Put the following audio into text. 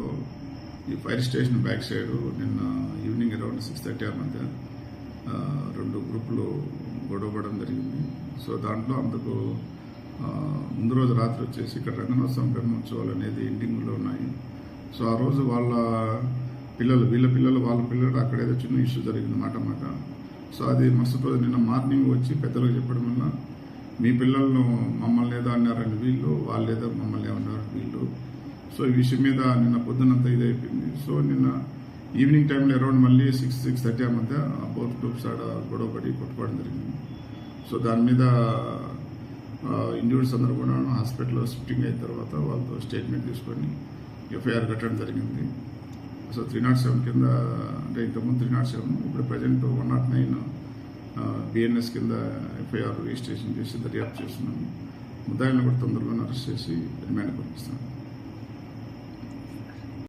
దాంట్లో ఈ fire station back side నిన్న ఈవినింగ్ అరౌండ్ సిక్స్ థర్టీ ఆ మధ్య రెండు గ్రూపులు గొడవపడడం జరిగింది. సో దాంట్లో అందుకు ముందు రోజు రాత్రి వచ్చేసి ఇక్కడ రంగనోత్సవం బ్రహ్మోత్సవాలు అనేది ఎండింగ్లో ఉన్నాయి. సో ఆ రోజు వాళ్ళ పిల్లలు వీళ్ళ పిల్లలు వాళ్ళ పిల్లలు అక్కడ ఏదో చిన్న ఇష్యూ జరిగింది మాట మాట. సో అది మరుసటి రోజు నిన్న మార్నింగ్ వచ్చి పెద్దలకు చెప్పడం వల్ల మీ పిల్లలను మమ్మల్ని ఏదో అన్నారని వీళ్ళు వాళ్ళు ఏదో మమ్మల్ని ఏమన్నారు వీళ్ళు. సో ఈ విషయం మీద నిన్న పొద్దునంతా ఇది అయిపోయింది. సో నిన్న ఈవినింగ్ టైంలో అరౌండ్ మళ్ళీ సిక్స్ సిక్స్ థర్టీ ఆ మధ్య బోత్ గ్రూప్స్ ఆడ గొడవపడి కొట్టుకోవడం జరిగింది. సో దాని మీద ఇండివిడ్స్ అందరూ కూడా హాస్పిటల్లో షిఫ్టింగ్ అయిన తర్వాత వాళ్ళతో స్టేట్మెంట్ తీసుకొని ఎఫ్ఐఆర్ కట్టడం జరిగింది. సో త్రీ నాట్ సెవెన్ కింద అంటే ఇంతకుముందు త్రీ నాట్ సెవెన్ ఇప్పుడు present one nought nine BNS కింద ఎఫ్ఐఆర్ రిజిస్ట్రేషన్ చేసి దర్యాప్తు చేస్తున్నాము. ముద్దాయిలను కూడా తొందరలోనే అరెస్ట్ చేసి రిమాండ్ పంపిస్తాను